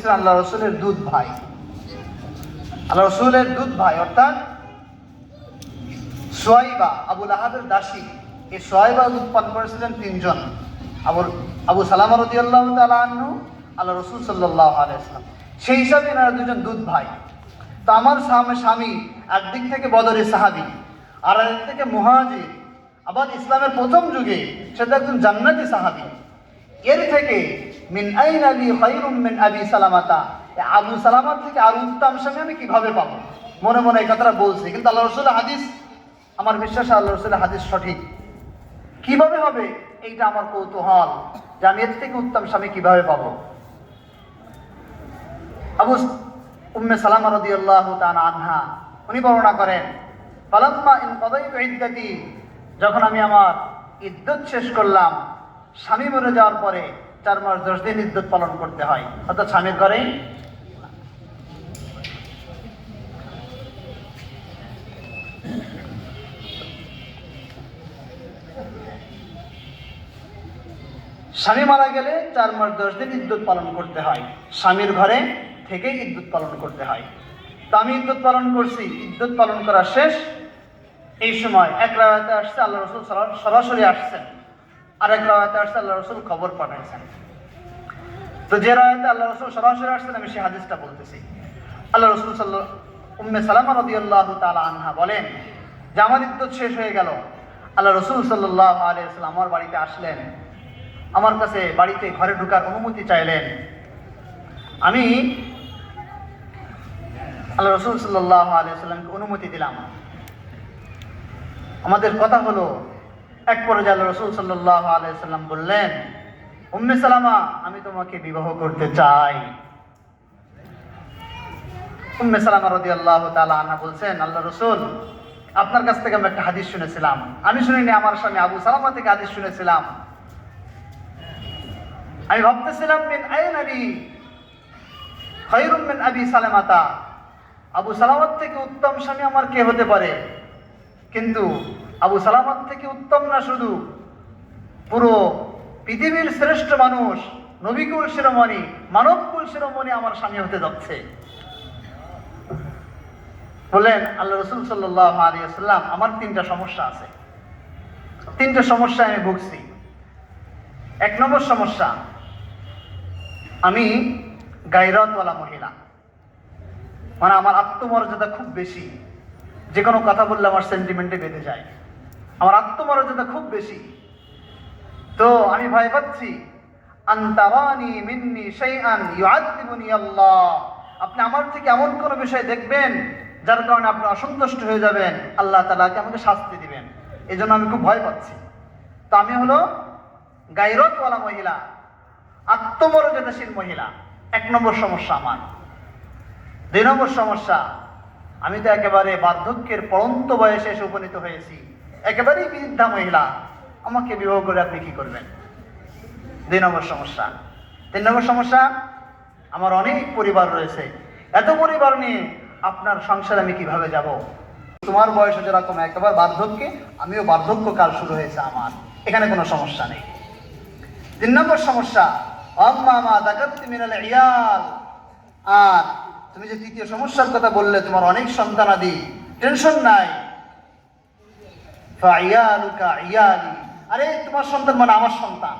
ছিলেন আল্লাহ রসুলের দুধ ভাই। আল্লাহ রসুলের দুধ ভাই, অর্থাৎ সোয়াইবা আবুল আহাবের দাসী। এই সোয়াইবা দুধ পান করেছিলেন তিনজন। আবুর আবু সালামা রদি আল্লাহ তালু আল্লাহ রসুল সাল্লাহ আলাইসলাম সেই হিসাবে এনারা দুজন দুধ ভাই। তো আমার স্বামী একদিক থেকে বদরের সাহাবি, আর একদিক থেকে মুহাজির। আবার ইসলামের প্রথম যুগে সেটা একজন জান্নাতি সাহাবি। এর থেকে মিন আইন আলী খৈরুম মিন আবি সালামাতা। আবু সালামার থেকে আর উত্তম স্বামী আমি কীভাবে পাবো? মনে মনে এই কথাটা বলছি। কিন্তু আল্লাহ রসুল হাদিস, আমার বিশ্বাস আল্লাহ রসুল হাদিস সঠিক। কীভাবে হবে? এইটা আমার কৌতূহল যে আমি এর থেকে উত্তম স্বামী কীভাবে পাবো? আবু উম্মে সালামা রাদিয়াল্লাহু তাআলা আনহা, উনি বর্ণনা করেন, ফালাম্মা ইন ইদ্দাতি। যখন আমি আমার ইদ্যত শেষ করলাম, স্বামী মরে যাওয়ার পরে চার মাস, দশ দিন ইদ্যত পালন করতে হয়। অর্থাৎ স্বামীর ঘরেই স্বামী মারা গেলে চার মাস, দশ দিন ইদ্যুৎ পালন করতে হয়। স্বামীর ঘরে থেকেই ইদ্যুৎ পালন করতে হয়। তো আমি ইদ্যুৎ পালন করছি ইদ্যুৎ পালন করা শেষ। এই সময় এক রায়তে আসছে, আল্লাহ রসুল সরাসরি আসছেন। আর এক রায়তে আসছে, আল্লাহ রসুল খবর পাঠাইছেন। তো যে রায়তে আল্লাহ রসুল সরাসরি আসছেন, আমি সেই হাদিসটা বলতেছি। আল্লাহ রসুল সাল্লাহ উম্মে সালামা রদি আল্লাহ তালা আনহা বলেন যে আমার ইদ্যুৎ শেষ হয়ে গেল। আল্লাহ রসুল সাল্লাহ আলিয়া আমার বাড়িতে আসলেন। আমার কাছে বাড়িতে ঘরে ঢুকার অনুমতি চাইলেন। আমি আল্লাহ রসুল সাল্লাহ আলিয়াল্লামকে অনুমতি দিলাম। আমাদের কথা হলো এক পর্যায়ে আল্লাহ রসুল সাল্লাহ আলিয়াল্লাম বললেন, উম্মে সালামা, আমি তোমাকে বিবাহ করতে চাই। উম্মে সালামা রদি আল্লাহ তালা আনা বলছেন, আল্লাহ রসুল, আপনার কাছ থেকে আমি একটা হাদিস শুনেছিলাম। আমি শুনিনি, আমার স্বামী আবু সালামা থেকে হাদিস শুনেছিলাম। আমি ভাবতেছিলাম, মিন আইন আবি? খৈরুম মিন আবি সালেমাতা? আবু সালামাত থেকে উত্তম স্বামী আমার কে হতে পারে? কিন্তু আবু সালামাত থেকে উত্তম না শুধু? পুরো পৃথিবীর শ্রেষ্ঠ মানুষ, নবিকুল শিরোমণি, মানবকুল শিরোমণি আমার স্বামী হতে যাচ্ছে। বললেন, আল্লাহ রসুল আলিয়াল্লাম আমার তিনটা সমস্যা আছে। তিনটা সমস্যা আমি ভুগছি। এক নম্বর সমস্যা, আমি গাইরতওয়ালা মহিলা। মানে আমার আত্মমর্যাদা খুব বেশি। যে কোনো কথা বললে আমার সেন্টিমেন্টে বেঁধে যায়। আমার আত্মমর্যাদা খুব বেশি। তো আমি ভয় পাচ্ছি। আন্তারানি মিন্নি শাইআন ইউআযিবুনি আল্লাহ। আপনি আমার থেকে এমন কোনো বিষয় দেখবেন যার কারণে আপনি অসন্তুষ্ট হয়ে যাবেন। আল্লাহ তাআলাকে আমাকে শাস্তি দিবেন? এই জন্য আমি খুব ভয় পাচ্ছি। তো আমি হলো গাইরতওয়ালা মহিলা, আত্মমর্যাদাশীল মহিলা। এক নম্বর সমস্যা আমার। দুই নম্বর সমস্যা, আমি তো একেবারে বার্ধক্যের পড়ন্ত বয়সে এসে উপনীত হয়েছি। একেবারেই বৃদ্ধা মহিলা, আমাকে বিবাহ করে আপনি কি করবেন? দুই নম্বর সমস্যা। তিন নম্বর সমস্যা, আমার অনেক পরিবার রয়েছে। এত পরিবার নিয়ে আপনার সংসারে আমি কীভাবে যাব? তোমার বয়সে যেরকম একেবারে বার্ধক্যে, আমিও বার্ধক্য কাল শুরু হয়েছে আমার। এখানে কোনো সমস্যা নেই। তিন নম্বর সমস্যা আর তুমি যে তৃতীয় সমস্যার কথা বললে, তোমার অনেক সন্তানাদি টেনশন নাই। আরে, তোমার সন্তান মানে আমার সন্তান।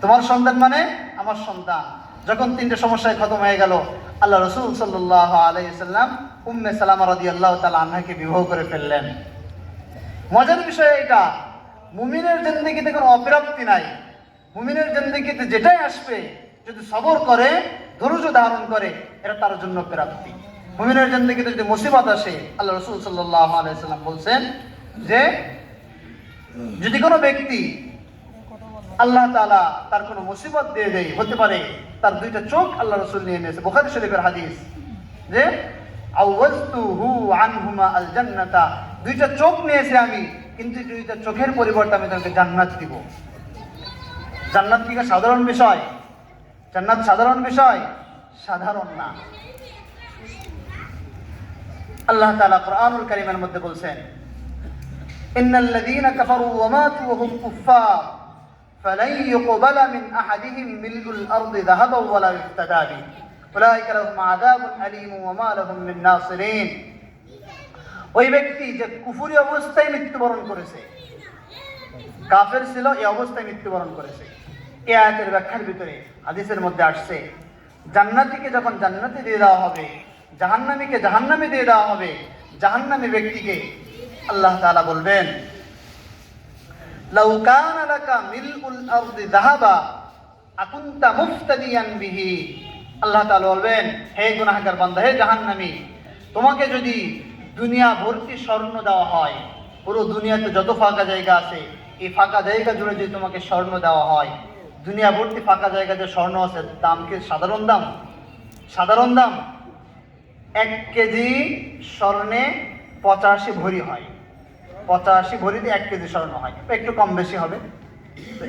তোমার সন্তান মানে আমার সন্তান। যখন তিনটে সমস্যায় খতম হয়ে গেল, আল্লাহ রসুল সাল্লাহ আলাইসাল্লাম উম্মে সালামা রাদি আল্লাহ তালা আন্নাকে বিবাহ করে ফেললেন। মজার বিষয় এটা, মুমিনের জিন্দগিতে কোনো অপ্রাপ্তি নাই। মুমিনের জিন্দগিতে যেটাই আসবে, যদি সবর করে, ধৈর্য ধারণ করে, এটা তার জন্য প্রাপ্তি মুমিনের জিন্দগিতে যদি মুসিবত আসে, আল্লাহ রসুল সাল্লাহ আলাইসাল্লাম বলছেন যে যদি কোনো ব্যক্তি আল্লাহ তালা তার কোনো মুসিবত দিয়ে দেয়, হতে পারে তার দুইটা চোখ আল্লাহ রসুল নিয়ে নিয়েছে। বোখারি শরীফের হাদিস যে আনহুমা আল জান্নাতা দুইটা চোখ নিয়েছে আমি, কিন্তু দুইটা চোখের পরিবর্তে আমি তাকে জান্নাত দিব। জান্নাত কি সাধারণ বিষয়? জান্নাত সাধারণ বিষয়? সাধারণ না। আল্লাহ তাআলা কোরআনুল কারীমের মধ্যে বলছেন ইন্নাল্লাযীনা কাফারু ওয়া মাতু ওয়া হুম কুফফার فلن يقبل من أحدهم ملء الأرض ذهبا ولا يفتدى به أولئك لهم عذاب أليم وما لهم من ناصرين ওই ব্যক্তি যে কুফুরি অবস্থায় মৃত্যুবরণ করেছে কাফের ছিল এই অবস্থায় মৃত্যুবরণ করেছে এই আয়াতের ব্যাখ্যার ভিতরে হাদিসের মধ্যে আসছে জান্নাতিকে যখন জান্নাতে দিয়ে দেওয়া হবে জাহান্নামীকে জাহান্নামে দিয়ে দেওয়া হবে জাহান্নামী ব্যক্তিকে আল্লাহ তাআলা বলবেন, লাউ কানা লাকা মিলউল আরদি যাহাবা আকুনতা মুফতাদিয়ান বিহি। আল্লাহ তাআলা বলবেন, হে গুনাহগার বান্দা, হে জাহান্নামী, তোমাকে যদি দুনিয়া ভর্তি স্বর্ণ দেওয়া হয়, পুরো দুনিয়াতে যত ফাঁকা জায়গা আছে, এই ফাঁকা জায়গা জুড়ে যদি তোমাকে স্বর্ণ দেওয়া হয়, দুনিয়া ভর্তি ফাঁকা জায়গা যে স্বর্ণ আছে, দাম কি সাধারণ দাম? সাধারণ দাম? এক কেজি স্বর্ণে পঁচাশি ভরি হয়। পঁচাশি ভরিতে এক কেজি স্বর্ণ হয় একটু কম বেশি হবে।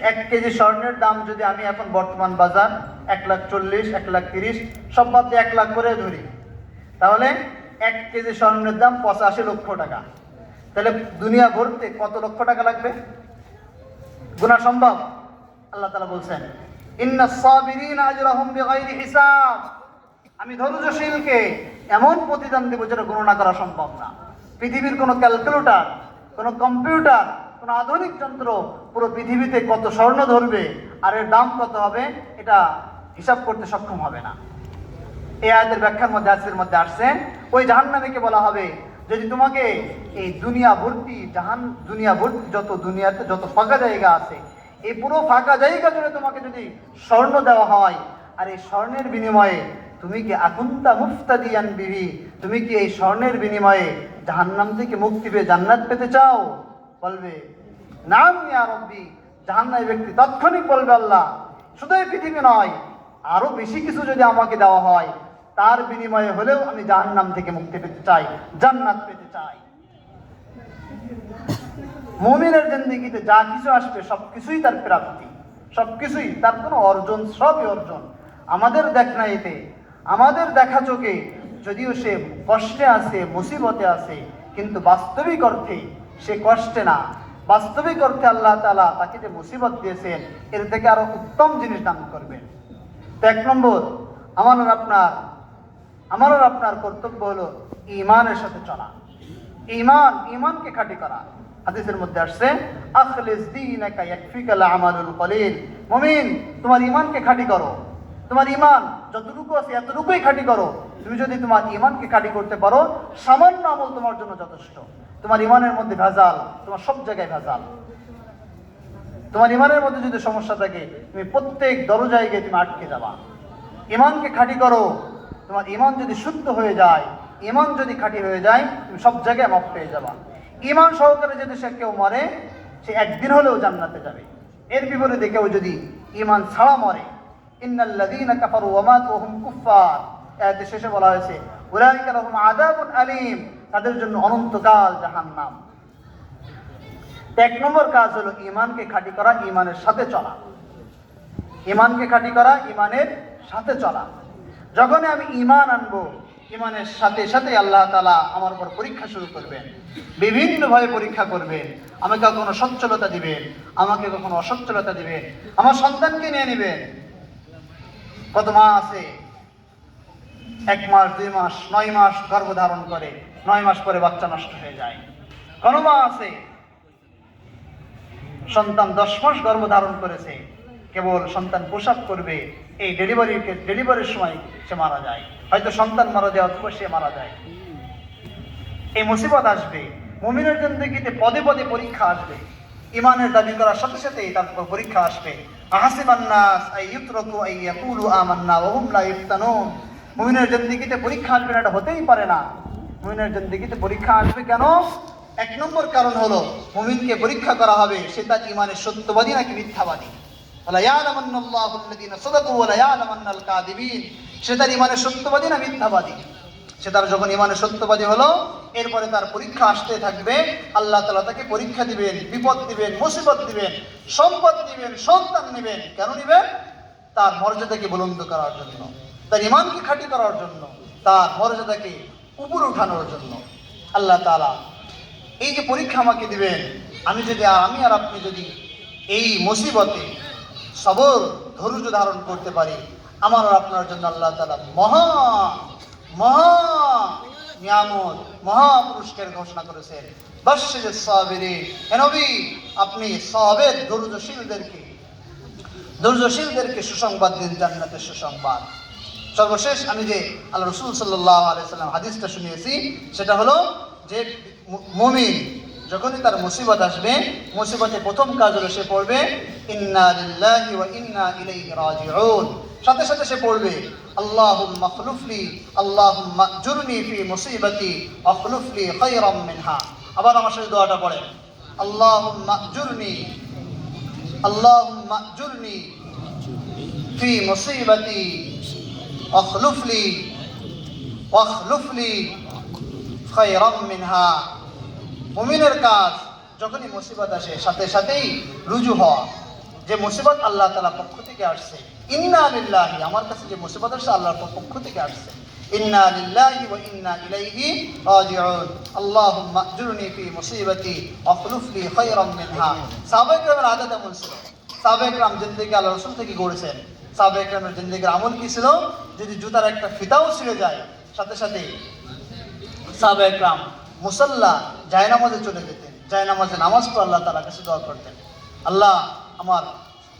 এক কেজি স্বর্ণের দাম যদি আমি এখন বর্তমান বাজার এক লাখ চল্লিশ, এক লাখ তিরিশ, সব বাদ দিয়ে এক লাখ করে ধরি, তাহলে এক কেজি স্বর্ণের দাম পঁচাশি লক্ষ টাকা। তাহলে দুনিয়া ভরতে কত লক্ষ টাকা লাগবে? গুণা সম্ভব? আল্লাহ তালা বলছেন হিসাব। আমি ধৈর্যশীলকে এমন প্রতিদান দেবো যেটা গণনা করা সম্ভব না। পৃথিবীর কোনো ক্যালকুলেটর কোনো কম্পিউটার, কোনো আধুনিক যন্ত্র পুরো পৃথিবীতে কত স্বর্ণ ধরবে, আর এর দাম কত হবে, এটা হিসাব করতে সক্ষম হবে না। এই আয়াতের ব্যাখ্যার মধ্যে আজকের মধ্যে আসছে, ওই জাহান্নামীকে বলা হবে, যদি তোমাকে এই দুনিয়া ভর্তি জাহান, দুনিয়া ভর্তি যত দুনিয়াতে যত ফাঁকা জায়গা আছে, এই পুরো ফাঁকা জায়গা জুড়ে তোমাকে যদি স্বর্ণ দেওয়া হয়, আর এই স্বর্ণের বিনিময়ে তুমি কি আকুন্তা মুফতাদিয়ান বিবি তুমি কি এই স্বর্ণের বিনিময়ে জাহান্নাম থেকে মুক্তি পেয়ে জান্নাত পেতে চাও? বলবে, নাম ইয়া রব্বি। জাহান্নামী ব্যক্তি তাৎক্ষণিক বলবে, আল্লাহ, শুধু পৃথিবী নয়, আরও বেশি কিছু যদি আমাকে দেওয়া হয়, তার বিনিময়ে হলেও আমি জাহান্নাম থেকে মুক্তি পেতে চাই, জান্নাত পেতে চাই। মুমিনের জিন্দিগিতে যা কিছু আসবে সব কিছুই তার প্রাপ্তি সব কিছুই তার কোনো অর্জন, সবই অর্জন। আমাদের দেখ না এতে আমাদের দেখা চোখে যদিও সে কষ্টে আছে, মুসিবতে আছে, কিন্তু বাস্তবিক অর্থে সে কষ্টে না। বাস্তবিক অর্থে আল্লাহ তালা তাকে যে মুসিবত দিয়েছেন, এর থেকে আরও উত্তম জিনিস দান করবেন। তো এক নম্বর, আমার আর আপনার, আমার আর আপনার কর্তব্য হলো ইমানের সাথে চলা। ইমান ইমানকে খাঁটি করা। হাদিসের মধ্যে আসছে, আখলিস দীনাকা ইয়াকফিকাল আমালুল কলিল। মুমিন, তোমার ইমানকে খাঁটি করো। তোমার ইমান যতটুকু আছে এতটুকুই খাঁটি করো। তুমি যদি তোমার ইমানকে খাঁটি করতে পারো, সামান্য আমল তোমার জন্য যথেষ্ট। তোমার ইমানের মধ্যে ভেজাল, তোমার সব জায়গায় ভেজাল। তোমার ইমানের মধ্যে যদি সমস্যা থাকে, তুমি প্রত্যেক দরজায় গিয়ে তুমি আটকে যাবা। ইমানকে খাঁটি করো। তোমার ইমান যদি শুদ্ধ হয়ে যায় ইমান যদি খাঁটি হয়ে যায়, তুমি সব জায়গায় মাপ পেয়ে যাবা। ইমান সহকারে যদি সে কেউ মরে, সে একদিন হলেও জান্নাতে যাবে। এর বিপরীতে কেউ যদি ইমান ছাড়া মরে ইন্নাল্লাযীনা কাফারু ওয়া মাতু হুম কুফফার। আয়াতে শেষে বলা হয়েছে, উলাইকা লাহুম আযাবুন তাদের জন্য অনন্তকাল জাহান্নাম। এক নম্বর কাজ হলো ইমানকে খাঁটি করা ইমানের সাথে চলা। ইমানকে খাঁটি করা ইমানের সাথে চলা। যখনই আমি ইমান আনব ইমানের সাথে সাথে আল্লাহ তালা আমার উপর পরীক্ষা শুরু করবেন, বিভিন্নভাবে পরীক্ষা করবেন, আমাকে কখনো সচ্ছলতা দিবেন, আমাকে কখনো অসচ্ছলতা দিবেন, আমার সন্তানকে নিয়ে নেবেন কত মা আছে? এক মাস, দুই মাস, নয় মাস গর্ভধারণ করে, নয় মাস পরে বাচ্চা নষ্ট হয়ে যায়। কোন মা আছে? সন্তান দশ মাস গর্ভধারণ করেছে, কেবল সন্তান পোশাক করবে এই ডেলিভারির ডেলিভারির সময় সে মারা যায়। হয়তো সন্তান মারা যায় অথবা সে মারা যায়। এই মুসিবত আসবে, মুমিনের জিন্দগিতে পদে পদে পরীক্ষা আসবে। ইমানের দাবি করার সাথে সাথেই তার পরীক্ষা আসবে। আহাসিবান নাস, আই ইউতরাকু, আই ইয়াকুলু আমান্না ওয়া হুম লা ইফতানুন। মুমিনের জিন্দগিতে পরীক্ষা আসবে না, এটা হতেই পারে না। মুমিনের জিন্দগিতে পরীক্ষা আসবে কেন? এক নম্বর কারণ হলো, মুমিনকে পরীক্ষা করা হবে, সে তার ইমানের সত্যবাদী নাকি মিথ্যাবাদী? সে তার ইমানের সত্যবাদী না মিথ্যাবাদী? সে তার যখন ইমানে সত্যবাদী হলো, এরপরে তার পরীক্ষা আসতে থাকবে, আল্লাহ তালা তাকে পরীক্ষা দিবেন, বিপদ দিবেন, মুসিবত দিবেন, সম্পদ দিবেন, সন্তান নেবেন কেন নিবেন? তার মর্যাদাকে বুলন্দ করার জন্য, তার ইমানকে খাঁটি করার জন্য, তার মর্যাদাকে উপরে উঠানোর জন্য। আল্লাহ তালা এই যে পরীক্ষা আমাকে দিবেন, আমি যদি আমি আর আপনি যদি এই মুসিবতে সবর, ধৈর্য ধারণ করতে পারি, আমার আর আপনার জন্য আল্লাহ তালা মহা মহা নিয়ামত মহা ঘোষণা করেছেন। বার্ষিক সাবেরি হেনবি আপনি সবের ধৈর্যশীলদেরকে ধৈর্যশীলদেরকে সুসংবাদ দিন, জান্নাতের সুসংবাদ। সর্বশেষ আমি যে আল্লাহ রসুল সাল্লাহ আলাইসাল্লাম হাদিসটা শুনিয়েছি, সেটা হলো যে মুমিন যখনই তার মুসিবত আসবে, মুসিবতে প্রথম কাজ হলো সে পড়বে, ইন্না ইন্না ইলাইহি রাজিউন। সাথে সাথে সে পড়বে আল্লাহ মখলুফলি আল্লাহ জুরনি ফি মুসিবতি অখলুফলি খৈরম মিনহা। আবার আমার সাথে দোয়াটা পড়ে আল্লাহ জুরনি আল্লাহ জুরনি ফি মুসিবতি অখলুফলি অখলুফলি খৈরম মিনহা। মুমিনের কাজ যখনই মুসিবত আসে, সাথে সাথেই রুজু হওয়া। যে মুসিবত আল্লাহ তালা পক্ষ থেকে আসছে ইন্না লিল্লাহি, আমার কাছে যে মুসিবত আসছে আল্লাহর পক্ষ থেকে আসছে। ইন্না লিল্লাহি ওয়া ইন্না ইলাইহি রাজিউন। আল্লাহুম্মা আজরনি ফি মুসিবাতি ওয়াখলুফ লি খায়রাম মিনহা। সাহাবায়ে কেরামের আদত এমন ছিল। সাহাবায়ে কেরাম জিন্দেগি আল্লাহ রাসূল থেকে গড়েছেন। সাহাবায়ে কেরামের জিন্দেগির আমল কি ছিল? যদি জুতার একটা ফিতাও ছিঁড়ে যায়, সাথে সাথে সাহাবা একরাম মুসাল্লা জায়নামাজে চলে যেতেন। জায়নামাজে নামাজ পড়ে আল্লাহ তালা কাছে দোয়া করতেন। আল্লাহ আমার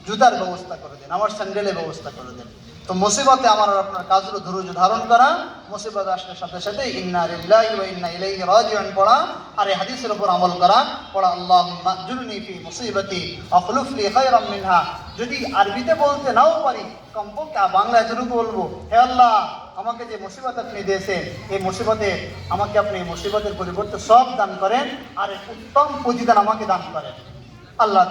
জুতার ব্যবস্থা করে দেন, আমার স্যান্ডেলের ব্যবস্থা করে দেন। তো মুসিবতে আমার আপনার কাজ হলো ধৈর্য ধারণ করা, মুসিবত আসলে সাথে সাথে ইন্না লিল্লাহি ওয়া ইন্না ইলাইহি রাজিউন পড়া আর এই হাদিসের উপর আমল করা, পড়া, আল্লাহুম্মা জুরনি ফি মুসিবাতি আখলুফ লি খায়রাম মিনহা। যদি আরবিতে বলতে নাও পারি, কমপক্ষে বাংলা এতটুকু বলব, হে আল্লাহ, আমাকে যে মুসিবত আপনি দিয়েছেন, এই মুসিবতে আমাকে আপনি মুসিবতের পরিবর্তে সব দান করেন আর উত্তম প্রতিদান আমাকে দান করেন। আল্লাহ